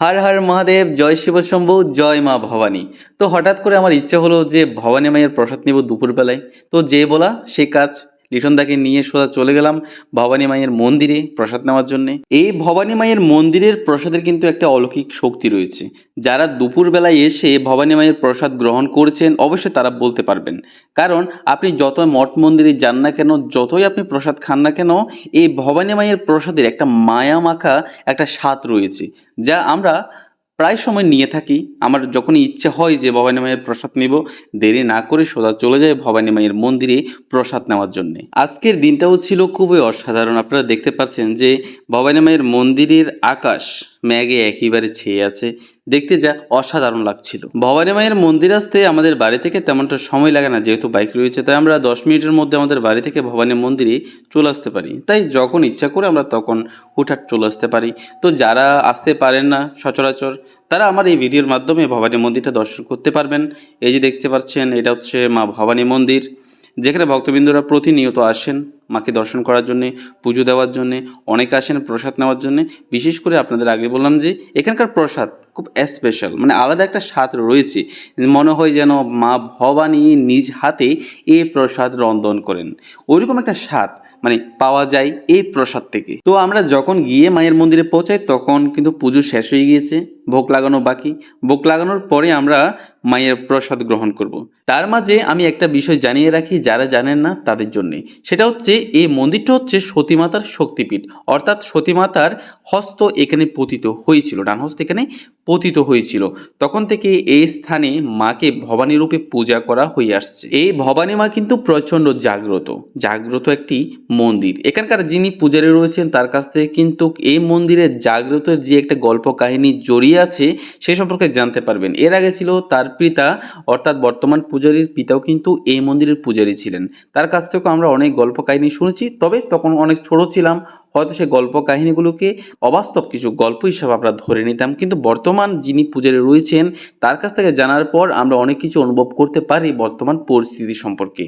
হর হর মহাদেব, জয় শিব শম্ভু, জয় মা ভবানী। তো হঠাৎ করে আমার ইচ্ছা হলো যে ভবানী মায়ের প্রসাদ নেব দুপুরবেলায়। তো যে বলা সে কাজ। লিটনদাকে নিয়ে সোজা চলে গেলাম ভবানী মায়ের মন্দিরে প্রসাদ নেওয়ার জন্যে। এই ভবানী মায়ের মন্দিরের প্রসাদের কিন্তু একটা অলৌকিক শক্তি রয়েছে। যারা দুপুরবেলায় এসে ভবানী মায়ের প্রসাদ গ্রহণ করছেন, অবশ্যই তারা বলতে পারবেন। কারণ আপনি যত মঠ মন্দিরে যান না কেন, যতই আপনি প্রসাদ খান না কেন, এই ভবানী মায়ের প্রসাদের একটা মায়া মাখা একটা স্বাদ রয়েছে, যা আমরা প্রায় সময় নিয়ে থাকি। আমার যখনই ইচ্ছা হয় যে ভবানী মায়ের প্রসাদ নেব, দেরি না করে সোজা চলে যায় ভবানী মায়ের মন্দিরে প্রসাদ নেওয়ার জন্য। আজকের দিনটাও ছিল খুবই অসাধারণ। আপনারা দেখতে পাচ্ছেন যে ভবানী মায়ের মন্দিরের আকাশ ম্যাগে একেবারে ছেয়ে আছে। দেখতে যা অসাধারণ লাগছিল। ভবানী মায়ের মন্দির আসতে আমাদের বাড়ি থেকে তেমনটা সময় লাগে না, যেহেতু বাইক রয়েছে, তাই আমরা দশ মিনিটের মধ্যে আমাদের বাড়ি থেকে ভবানী মন্দিরে চলে আসতে পারি। তাই যখন ইচ্ছা করে আমরা তখন হুটহাট চলে আসতে পারি। তো যারা আসতে পারেন না সচরাচর, তারা আমার এই ভিডিওর মাধ্যমে ভবানী মন্দিরটা দর্শন করতে পারবেন। এই যে দেখতে পাচ্ছেন, এটা হচ্ছে মা ভবানী মন্দির। যেখানে ভক্তবৃন্দরা প্রতিনিয়ত আসেন মাকে দর্শন করার জন্যে, পুজো দেওয়ার জন্যে, অনেকে আসেন প্রসাদ নেওয়ার জন্যে। বিশেষ করে আপনাদের আগে বললাম যে, এখানকার প্রসাদ খুব স্পেশাল মানে আলাদা একটা স্বাদ রয়েছে। মনে হয় যেন মা ভবানী নিজ হাতে এই প্রসাদ রন্ধন করেন। ওইরকম একটা স্বাদ। মানে পাওয়া যায় এই প্রসাদ থেকে। তো আমরা যখন গিয়ে মায়ের মন্দিরে পৌঁছাই, তখন কিন্তু পুজো শেষ হয়ে গিয়েছে, ভোগ লাগানো বাকি। ভোগ লাগানোর পরে আমরা মায়ের প্রসাদ গ্রহণ করব। তার মাঝে আমি একটা বিষয় জানিয়ে রাখি, যারা জানেন না তাদের জন্যে। সেটা হচ্ছে, এই মন্দিরটা হচ্ছে সতীমাতার শক্তিপীঠ। অর্থাৎ সতীমাতার হস্ত এখানে পতিত হয়েছিল ডান হস্ত এখানে পতিত হয়েছিল। তখন থেকে এই স্থানে মাকে ভবানী রূপে পূজা করা হয়ে আসছে। এই ভবানী মা কিন্তু প্রচণ্ড জাগ্রত। জাগ্রত একটি মন্দির। এখানকার যিনি পূজারী রয়েছেন, তার কাছ থেকে কিন্তু এই মন্দিরে জাগ্রত যে একটা গল্প কাহিনী জড়িয়ে আছে, সে সম্পর্কে জানতে পারবেন। এর আগে ছিল তার পিতা, অর্থাৎ বর্তমান পূজারীর পিতাও কিন্তু এই মন্দিরের পূজারী ছিলেন। তার কাছ থেকে আমরা অনেক গল্প কাহিনী শুনেছি, তবে তখন অনেক ছোট ছিলাম হয়তো সেই গল্প কাহিনীগুলোকে অবাস্তব কিছু গল্প হিসাবে আমরা ধরে নিতাম। কিন্তু বর্তমান যিনি পূজারী রয়েছেন, তার কাছ থেকে জানার পর আমরা অনেক কিছু অনুভব করতে পারি বর্তমান পরিস্থিতি সম্পর্কে।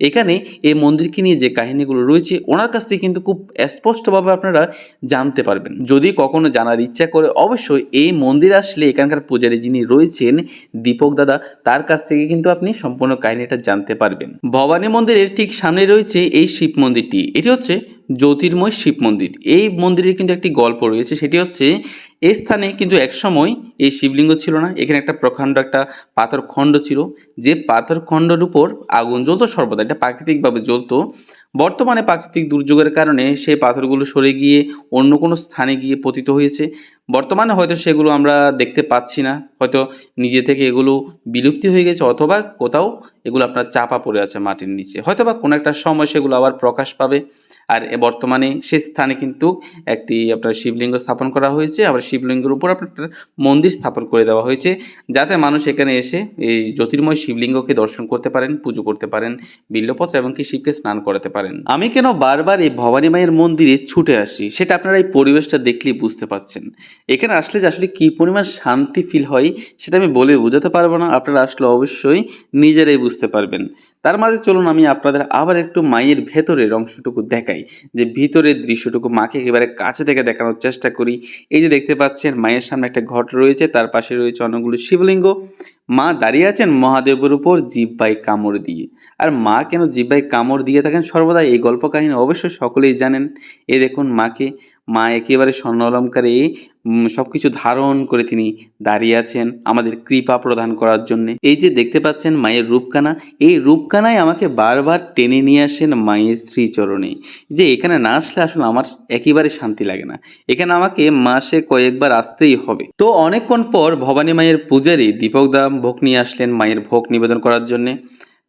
এখানে এই মন্দিরকে নিয়ে যে কাহিনীগুলো রয়েছে, ওনার কাছ থেকে কিন্তু খুব স্পষ্টভাবে আপনারা জানতে পারবেন। যদি কখনো জানার ইচ্ছা করে, অবশ্যই এই মন্দির আসলে এখানকার পূজারী যিনি রয়েছেন, দীপক দাদা, তার কাছ থেকে কিন্তু আপনি সম্পূর্ণ কাহিনীটা জানতে পারবেন। ভবানী মন্দিরের ঠিক সামনে রয়েছে এই শিব মন্দিরটি। এটি হচ্ছে জ্যোতির্ময় শিব মন্দির। এই মন্দিরের কিন্তু একটি গল্প রয়েছে, সেটি হচ্ছে এই স্থানে কিন্তু একসময় এই শিবলিঙ্গ ছিল না, এখানে একটা প্রখণ্ড একটা পাথর খণ্ড ছিল, যে পাথর খণ্ডের উপর আগুন জ্বলতো সর্বদা, এটা প্রাকৃতিকভাবে জ্বলতো। বর্তমানে প্রাকৃতিক দুর্যোগের কারণে সেই পাথরগুলো সরে গিয়ে অন্য কোনো স্থানে গিয়ে পতিত হয়েছে। বর্তমানে হয়তো সেগুলো আমরা দেখতে পাচ্ছি না, হয়তো নিজে থেকে এগুলো বিলুপ্তি হয়ে গেছে, অথবা কোথাও এগুলো আপনার চাপা পড়ে আছে মাটির নিচে। হয়তো বা কোনো একটা সময় সেগুলো আবার প্রকাশ পাবে। আর বর্তমানে সে স্থানে কিন্তু একটি আপনার শিবলিঙ্গ স্থাপন করা হয়েছে। আবার শিবলিঙ্গের উপর আপনার মন্দির স্থাপন করে দেওয়া হয়েছে, যাতে মানুষ এখানে এসে এই জ্যোতির্ময় শিবলিঙ্গকে দর্শন করতে পারেন, পুজো করতে পারেন, বিল্লপত্র এবং কি শিবকে স্নান করাতে পারেন। আমি কেন বারবার এই ভবানী মায়ের মন্দিরে ছুটে আসি, সেটা আপনারা এই পরিবেশটা দেখলেই বুঝতে পাচ্ছেন এখানে আসলে যে আসলে কী পরিমাণ শান্তি ফিল হয়, সেটা আমি বলে বোঝাতে পারব না, আপনারা আসলে অবশ্যই নিজেরাই বুঝতে পারবেন। তার মাঝে চলুন আমি আপনাদের আবার একটু মায়ের ভেতরের অংশটুকু দেখাই। যে ভিতরের দৃশ্যটুকু মাকে একেবারে কাছে থেকে দেখানোর চেষ্টা করি। এই যে দেখতে পাচ্ছেন, মায়ের সামনে একটা ঘট রয়েছে, তার পাশে রয়েছে অনেকগুলো শিবলিঙ্গ। মা দাঁড়িয়ে আছেন মহাদেবের উপর জিব্বাই কামড় দিয়ে। আর মা কেন জিব্বাই কামড় দিয়ে থাকেন? সর্বদা এই গল্প কাহিনী অবশ্যই সকলেই জানেন। এ দেখুন মাকে মা একেবারে স্বর্ণ অলঙ্কারে সব কিছু ধারণ করে তিনি দাঁড়িয়ে আছেন আমাদের কৃপা প্রদান করার জন্য। এই যে দেখতে পাচ্ছেন মায়ের রূপকানা, এই রূপকানায় আমাকে বারবার টেনে নিয়ে আসেন মায়ের শ্রীচরণে। যে এখানে না আসলে আসলে আমার একেবারে শান্তি লাগে না। এখানে আমাকে মাসে কয়েকবার আসতেই হবে। তো অনেকক্ষণ পর ভবানী মায়ের পূজারী দীপক দা ভোগ নিয়ে আসলেন মায়ের ভোগ নিবেদন করার জন্যে।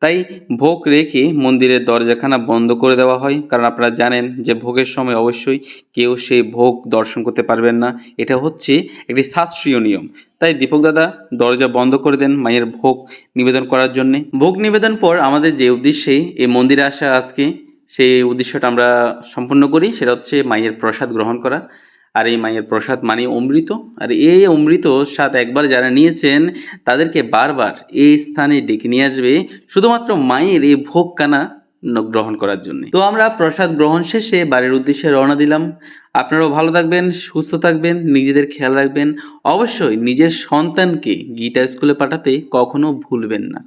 তাই ভোগ রেখে মন্দিরের দরজাখানা বন্ধ করে দেওয়া হয়। কারণ আপনারা জানেন যে ভোগের সময় অবশ্যই কেউ সেই ভোগ দর্শন করতে পারবেন না। এটা হচ্ছে একটি শাস্ত্রীয় নিয়ম। তাই দীপক দাদা, দরজা বন্ধ করে দেন মায়ের ভোগ নিবেদন করার জন্যে। ভোগ নিবেদন পর আমাদের যে উদ্দেশ্যে এই মন্দিরে আসা আজকে, সেই উদ্দেশ্যটা আমরা সম্পূর্ণ করি। সেটা হচ্ছে মায়ের প্রসাদ গ্রহণ করা। আর এই মায়ের প্রসাদ মানে অমৃত। আর এই অমৃত স্বাদ একবার যারা নিয়েছেন, তাদেরকে বারবার এই স্থানে ডেকে নিয়ে আসবে শুধুমাত্র মায়ের এই ভোগ কানা গ্রহণ করার জন্য। তো আমরা প্রসাদ গ্রহণ শেষে বাড়ির উদ্দেশ্যে রওনা দিলাম। আপনারাও ভালো থাকবেন, সুস্থ থাকবেন, নিজেদের খেয়াল রাখবেন। অবশ্যই নিজের সন্তানকে গীতা স্কুলে পাঠাতে কখনো ভুলবেন না।